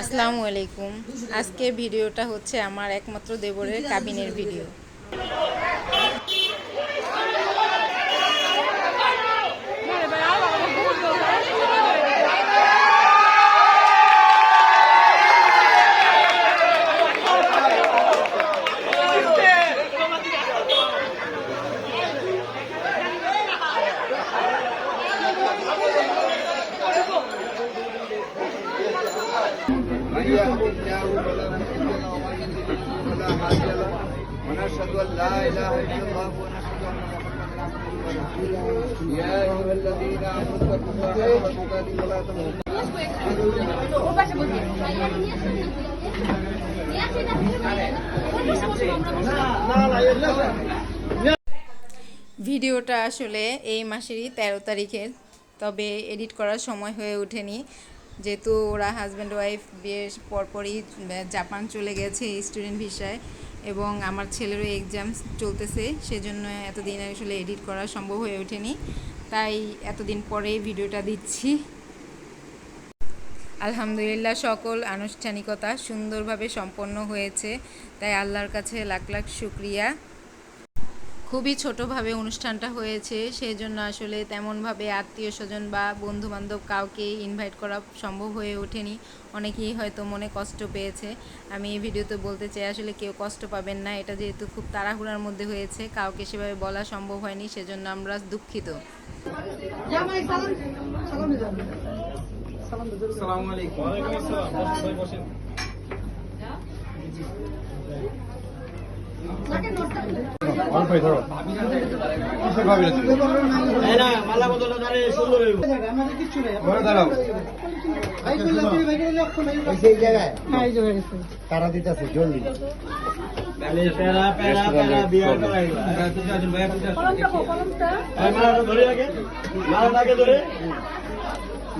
আসসালামু আলাইকুম। আজকে ভিডিওটা হচ্ছে আমার একমাত্র দেবরের কাবিনের ভিডিও। ونشهد ان لا اله الا الله ونشهد ان محمدا عبده ورسوله يا ايها الذين امنوا اتقوا الله حق تقاته ولا تموتن ভিডিওটা আসলে এই মাসেরই তেরো তারিখের তবে এডিট করার সময় হয়ে ওঠেনি যেহেতু ওরা হাজব্যান্ড ওয়াইফ বিয়ের পরপরই জাপান চলে গেছে স্টুডেন্ট ভিসায় এবং আমার ছেলেরও এক্সাম চলতেছে, সেজন্য এতদিন আসলে এডিট করা সম্ভব হয়ে ওঠেনি। তাই এতদিন পরেই ভিডিওটা দিচ্ছি। আলহামদুলিল্লাহ, সকল আনুষ্ঠানিকতা সুন্দরভাবে সম্পন্ন হয়েছে। তাই আল্লাহর কাছে লাখ লাখ শুক্রিয়া। খুবই ছোটোভাবে অনুষ্ঠানটা হয়েছে সেই জন্য আসলে তেমনভাবে আত্মীয় স্বজন বা বন্ধু বান্ধব কাউকে ইনভাইট করা সম্ভব হয়ে ওঠেনি। অনেকেই হয়তো মনে কষ্ট পেয়েছে। আমি এই ভিডিওতে বলতে চাই আসলে কেউ কষ্ট পাবেন না। এটা যেহেতু খুব তাড়াহুড়ার মধ্যে হয়েছে কাউকে সেভাবে বলা সম্ভব হয়নি সেজন্য আমরা দুঃখিত। আলাইকুম। তারা দিতেছে জলদি প্যারা প্যারা প্যারা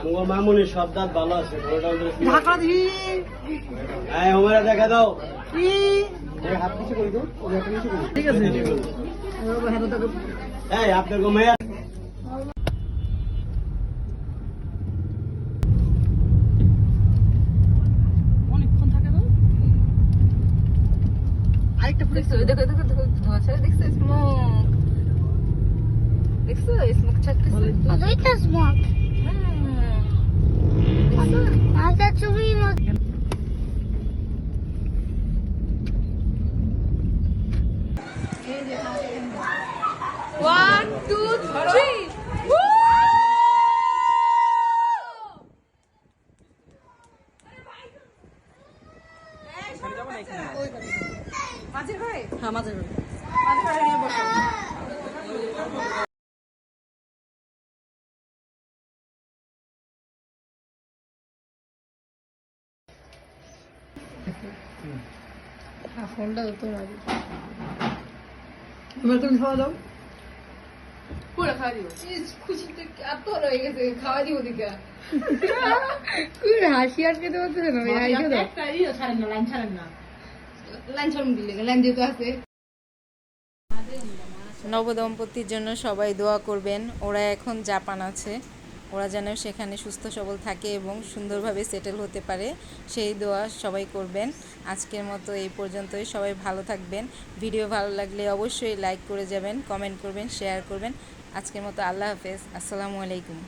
আমার মামুনির সব দাঁত ভালো আছে ঢাকা হোমেরা দেখা দাও। হাত কিছু করে দাও ঠিক আছে। এই আপনার মেয়া দেখছ দেখো দেখো দেখো ধোয়া ছেড়ে দেখছ স্মোক। দেখছ স্মোক ছাড়তেছে। Odejdę টু থ্রি মাঝের ঘরে হ্যাঁ মাঝে মাঝে। মাঝের ঘরে নিয়ে বসো ফোনটা তো তোমার এবার তুমি খাওয়া দাও খাওয়া দিব খুশিতে এত হয়ে গেছে খাওয়া দিব দিকা হাসি আজকে তো না ছাড়েন না লাইন ছাড়ুন দিলে লাইন যেহেতু আছে নবদম্পতির জন্য সবাই দোয়া করবেন। ওরা এখন জাপান আছে। ওরা যেন সেখানে সুস্থ সবল থাকে এবং সুন্দরভাবে সেটেল হতে পারে, সেই দোয়া সবাই করবেন। আজকের মতো এই পর্যন্তই, সবাই ভালো থাকবেন। ভিডিও ভালো লাগলে অবশ্যই লাইক করে যাবেন কমেন্ট করবেন শেয়ার করবেন। আজকের মতো আল্লাহ হাফেজ, আসসালামু আলাইকুম।